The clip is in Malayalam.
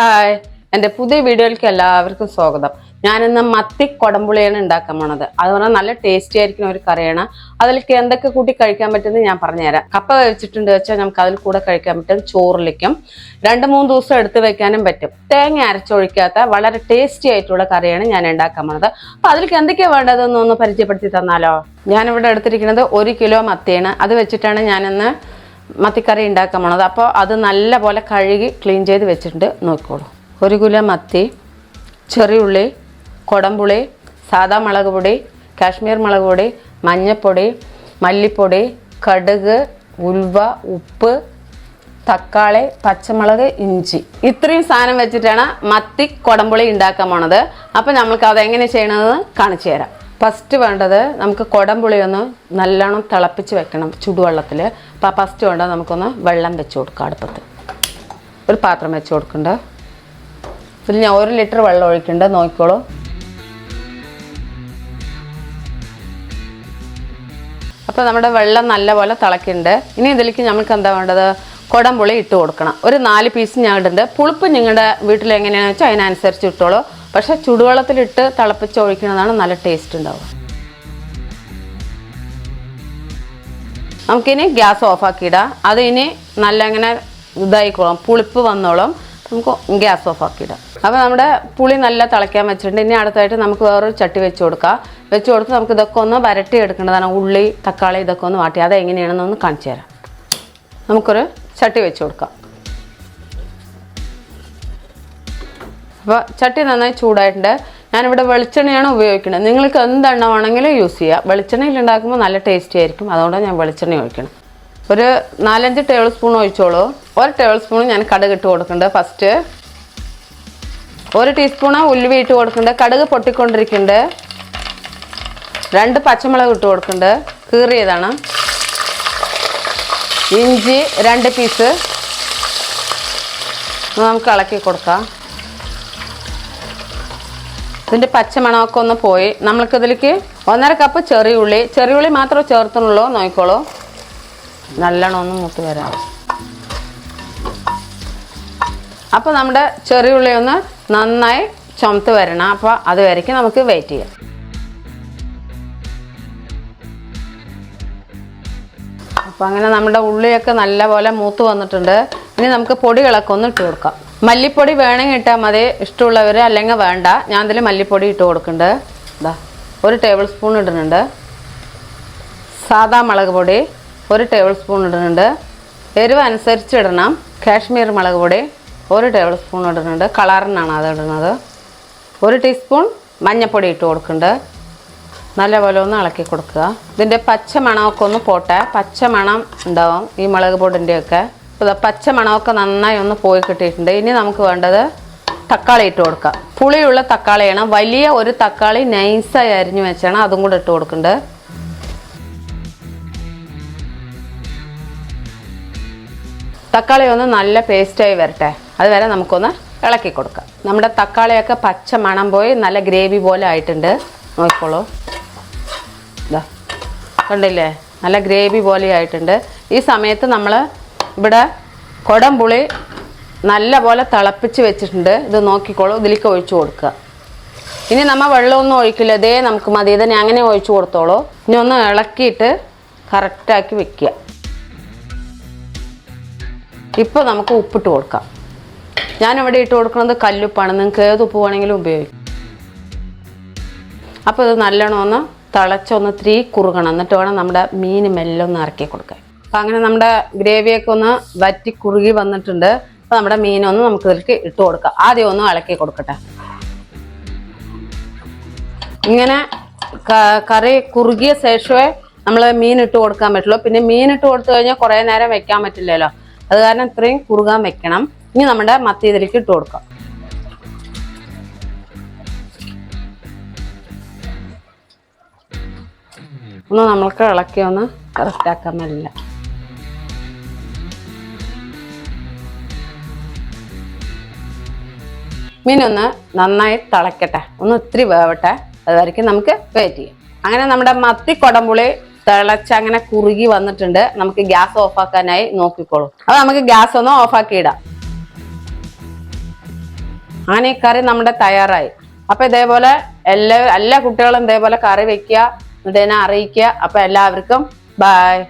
ഹായ്. എന്റെ പുതിയ വീഡിയോയിലേക്ക് എല്ലാവർക്കും സ്വാഗതം. ഞാനിന്ന് മത്തി കൊടമ്പുളിയാണ് ഉണ്ടാക്കാൻ പോണത്. അത് പറഞ്ഞാൽ നല്ല ടേസ്റ്റി ആയിരിക്കുന്ന ഒരു കറിയാണ്. അതിലേക്ക് എന്തൊക്കെ കൂട്ടി കഴിക്കാൻ പറ്റുമെന്ന് ഞാൻ പറഞ്ഞുതരാം. കപ്പ വെച്ചിട്ടുണ്ട് വെച്ചാൽ നമുക്ക് അതിൽ കൂടെ കഴിക്കാൻ പറ്റും. ചോറിലേക്കും. രണ്ട് മൂന്ന് ദിവസം എടുത്ത് വെക്കാനും പറ്റും. തേങ്ങ അരച്ചൊഴിക്കാത്ത വളരെ ടേസ്റ്റി ആയിട്ടുള്ള കറിയാണ് ഞാൻ ഉണ്ടാക്കാൻ പോണത്. അപ്പൊ അതിലേക്ക് എന്തൊക്കെയാണ് വേണ്ടതെന്ന് ഒന്ന് പരിചയപ്പെടുത്തി തന്നാലോ? ഞാനിവിടെ എടുത്തിരിക്കുന്നത് ഒരു കിലോ മത്തിയാണ്. അത് വെച്ചിട്ടാണ് ഞാനിന്ന് മത്തിക്കറി ഉണ്ടാക്കാൻ പോണത്. അപ്പോൾ അത് നല്ല പോലെ കഴുകി ക്ലീൻ ചെയ്ത് വെച്ചിട്ടുണ്ട്. നോക്കിക്കോളൂ. ഒരു കിലോ മത്തി ചെറിയുള്ളി കൊടംപുളി സാദാ മുളക് പൊടി കാശ്മീർ മുളക് പൊടി മഞ്ഞൾപ്പൊടി മല്ലിപ്പൊടി കടുക് ഉൽവ ഉപ്പ് തക്കാളി പച്ചമുളക് ഇഞ്ചി. ഇത്രയും സാധനം വെച്ചിട്ടാണ് മത്തി കൊടംപുളി ഉണ്ടാക്കാൻ പോണത്. അപ്പോൾ നമ്മൾക്ക് അത് എങ്ങനെ ചെയ്യണമെന്ന് കാണിച്ചു തരാം. ഫസ്റ്റ് വേണ്ടത് നമുക്ക് കുടംപുളി ഒന്ന് നല്ലോണം തിളപ്പിച്ച് വെക്കണം ചുടുവെള്ളത്തിൽ അപ്പോൾ ഫസ്റ്റ് വേണ്ടത് നമുക്കൊന്ന് വെള്ളം വെച്ച് കൊടുക്കാം അടുപ്പത്ത്. ഒരു പാത്രം വെച്ച് കൊടുക്കണ്ട ഇതിൽ ഞാൻ ഒരു ലിറ്റർ വെള്ളം ഒഴിക്കണ്ട നോക്കിക്കോളൂ. അപ്പോൾ നമ്മുടെ വെള്ളം നല്ലപോലെ തിളക്കുന്നുണ്ട്. ഇനി ഇതിലേക്ക് നമുക്ക് എന്താ വേണ്ടത്? കുടംപുളി ഇട്ട് കൊടുക്കണം. ഒരു നാല് പീസ് ഞാൻ ഇടുന്നുണ്ട്. പുളിപ്പ് നിങ്ങളുടെ വീട്ടിൽ എങ്ങനെയാണെന്ന് വെച്ചാൽ അതിനനുസരിച്ച് ഇട്ടോളൂ. പക്ഷേ ചുടുവെള്ളത്തിലിട്ട് തിളപ്പിച്ച് ഒഴിക്കുന്നതാണ് നല്ല ടേസ്റ്റ് ഉണ്ടാവുക. നമുക്കിനി ഗ്യാസ് ഓഫാക്കിയിടാം അത് ഇനി നല്ല ഇങ്ങനെ ഇതായിക്കോളും പുളിപ്പ് വന്നോളും. നമുക്ക് ഗ്യാസ് ഓഫാക്കിയിടാം അപ്പോൾ നമ്മുടെ പുളി നല്ല തിളയ്ക്കാൻ വെച്ചിട്ടുണ്ട്. ഇനി അടുത്തായിട്ട് നമുക്ക് വേറൊരു ചട്ടി വെച്ച് കൊടുക്കാം. വെച്ച് കൊടുത്ത് നമുക്ക് ഇതൊക്കെ ഒന്ന് വരട്ടി എടുക്കേണ്ടതാണ്. ഉള്ളി തക്കാളി ഇതൊക്കെ ഒന്ന് വാട്ടി. അത് എങ്ങനെയാണെന്നൊന്ന് കാണിച്ചു തരാം. നമുക്കൊരു ചട്ടി വെച്ച് കൊടുക്കാം. അപ്പോൾ ചട്ടി നന്നായി ചൂടായിട്ടുണ്ട്. ഞാനിവിടെ വെളിച്ചെണ്ണയാണ് ഉപയോഗിക്കുന്നത്. നിങ്ങൾക്ക് എന്തെണ്ണ വേണമെങ്കിലും യൂസ് ചെയ്യാം. വെളിച്ചെണ്ണയിൽ ഉണ്ടാക്കുമ്പോൾ നല്ല ടേസ്റ്റി ആയിരിക്കും. അതുകൊണ്ട് ഞാൻ വെളിച്ചെണ്ണ ഒഴിക്കണം ഒരു നാലഞ്ച് ടേബിൾ സ്പൂൺ ഒഴിച്ചോളൂ. ഒരു ടേബിൾ സ്പൂൺ ഞാൻ കടുക് ഇട്ട് കൊടുക്കുന്നുണ്ട്. ഫസ്റ്റ് ഒരു ടീസ്പൂണ് ഉലുവ ഇട്ട് കൊടുക്കുന്നുണ്ട്. കടുക് പൊട്ടിക്കൊണ്ടിരിക്കുന്നുണ്ട്. രണ്ട് പച്ചമുളക് ഇട്ട് കൊടുക്കുന്നുണ്ട്. കീറിയതാണ്. ഇഞ്ചി രണ്ട് പീസ് നമുക്ക് ഇളക്കി കൊടുക്കാം. ഇതിന്റെ പച്ചമണമൊക്കെ ഒന്ന് പോയി. നമ്മൾക്കിതിലേക്ക് ഒന്നര കപ്പ് ചെറിയ ഉള്ളി. ചെറിയ ഉള്ളി മാത്രമേ ചേർത്തുള്ളൂ നോക്കിക്കോളൂ. നല്ലോണം ഒന്ന് മൂത്ത് വരാം. അപ്പോൾ നമ്മുടെ ചെറിയ ഉള്ളി ഒന്ന് നന്നായി ചുമത്ത് വരണം. അപ്പോൾ അതുവരേക്കും നമുക്ക് വെയിറ്റ് ചെയ്യാം. അപ്പോൾ അങ്ങനെ നമ്മുടെ ഉള്ളിയൊക്കെ നല്ലപോലെ മൂത്ത് വന്നിട്ടുണ്ട്. ഇനി നമുക്ക് പൊടികളൊക്കെ ഒന്ന് ഇട്ട് കൊടുക്കാം. മല്ലിപ്പൊടി വേണമെങ്കിൽ ഇട്ടാൽ മതി. ഇഷ്ടമുള്ളവർ അല്ലെങ്കിൽ വേണ്ട. ഞാൻ ഇതിൽ മല്ലിപ്പൊടി ഇട്ട് കൊടുക്കുന്നുണ്ട്. ഇതാ ഒരു ടേബിൾ സ്പൂൺ ഇടുന്നുണ്ട്. സാദാ മുളക് പൊടി ഒരു ടേബിൾ സ്പൂൺ ഇടുന്നുണ്ട്. എരിവ് അനുസരിച്ച് ഇടണം. കാശ്മീർ മുളക് പൊടി ഒരു ടേബിൾ സ്പൂൺ ഇടുന്നുണ്ട്. കളറിനാണ് അത് ഇടുന്നത്. ഒരു ടീസ്പൂൺ മഞ്ഞൾപ്പൊടി ഇട്ട് കൊടുക്കുന്നുണ്ട്. നല്ലപോലെ ഒന്ന് ഇളക്കി കൊടുക്കുക. ഇതിന്റെ പച്ച മണമൊക്കെ ഒന്ന് പോട്ടെ. പച്ച മണം ഉണ്ടാവും ഈ മുളക് പൊടിന്റെയൊക്കെ അപ്പോൾ പച്ച മണമൊക്കെ നന്നായി ഒന്ന് പോയി കിട്ടിയിട്ടുണ്ട്. ഇനി നമുക്ക് വേണ്ടത് തക്കാളി ഇട്ട് കൊടുക്കാം. പുളിയുള്ള തക്കാളിയാണ്. വലിയ ഒരു തക്കാളി നൈസായി അരിഞ്ഞു വെച്ചാണ് അതും കൂടെ ഇട്ട് കൊടുക്കേണ്ടത് തക്കാളി ഒന്ന് നല്ല പേസ്റ്റായി വരട്ടെ. അതുവരെ നമുക്കൊന്ന് ഇളക്കി കൊടുക്കാം. നമ്മുടെ തക്കാളിയൊക്കെ പച്ച മണം പോയി നല്ല ഗ്രേവി പോലെ ആയിട്ടുണ്ട്. നോക്കിക്കോളൂ. ഇതാ കണ്ടില്ലേ? നല്ല ഗ്രേവി പോലെ ആയിട്ടുണ്ട്. ഈ സമയത്ത് നമ്മൾ ഇവിടെ കൊടംപുളി നല്ല പോലെ തിളപ്പിച്ച് വെച്ചിട്ടുണ്ട്. ഇത് നോക്കിക്കോളൂ. ഇതിലേക്ക് ഒഴിച്ചു കൊടുക്കുക. ഇനി നമ്മൾ വെള്ളമൊന്നും ഒഴിക്കില്ല. ഇതേ നമുക്ക് മതി. ഇതിനെ അങ്ങനെ ഒഴിച്ചു കൊടുത്തോളൂ. ഇനി ഒന്ന് ഇളക്കിയിട്ട് കറക്റ്റാക്കി വെക്കുക. ഇപ്പോൾ നമുക്ക് ഉപ്പിട്ട് കൊടുക്കാം. ഞാനിവിടെ ഇട്ട് കൊടുക്കുന്നത് കല്ലുപ്പാണ്. നിങ്ങൾക്ക് ഏത് ഉപ്പ് വേണമെങ്കിലും ഉപയോഗിക്കാം. അപ്പോൾ ഇത് നല്ലോണം ഒന്ന് തിളച്ചൊന്ന് തീ കുറുകണം. എന്നിട്ട് വേണം നമ്മുടെ മീൻ മെല്ലൊന്ന് ഇറക്കി കൊടുക്കാൻ. അപ്പം അങ്ങനെ നമ്മുടെ ഗ്രേവിയൊക്കെ ഒന്ന് വറ്റി കുറുകി വന്നിട്ടുണ്ട്. അപ്പം നമ്മുടെ മീനൊന്ന് നമുക്ക് ഇതിലേക്ക് ഇട്ട് കൊടുക്കാം. ആദ്യം ഒന്ന് ഇളക്കി കൊടുക്കട്ടെ. ഇങ്ങനെ കറി കുറുകിയ ശേഷമേ നമ്മൾ മീൻ ഇട്ട് കൊടുക്കാൻ പറ്റുള്ളൂ. പിന്നെ മീൻ ഇട്ട് കൊടുത്തു കഴിഞ്ഞാൽ കുറേ നേരം വെക്കാൻ പറ്റില്ലല്ലോ. അത് കാരണം ഇത്രയും കുറുകാൻ വെക്കണം. ഇനി നമ്മുടെ മത്തി ഇതിലേക്ക് ഇട്ട് കൊടുക്കാം. ഒന്ന് നമ്മൾക്ക് ഇളക്കി ഒന്ന് കറക്റ്റ് ആക്കാൻ പറ്റില്ല. മീനൊന്ന് നന്നായി തിളക്കട്ടെ. ഒന്ന് ഒത്തിരി വേവട്ടെ. അതുവരയ്ക്ക് നമുക്ക് വെയിറ്റ് ചെയ്യാം. അങ്ങനെ നമ്മുടെ മത്തി കൊടമ്പുളി തിളച്ച് അങ്ങനെ കുറുകി വന്നിട്ടുണ്ട്. നമുക്ക് ഗ്യാസ് ഓഫാക്കാനായി നോക്കിക്കോളൂ. അപ്പൊ നമുക്ക് ഗ്യാസ് ഒന്ന് ഓഫാക്കി ഇടാം. അങ്ങനെ ഈ കറി നമ്മുടെ തയ്യാറായി. അപ്പൊ ഇതേപോലെ എല്ലാ എല്ലാ കുട്ടികളും ഇതേപോലെ കറി വെക്കുക എന്നെ അറിയിക്കുക. അപ്പൊ എല്ലാവർക്കും ബൈ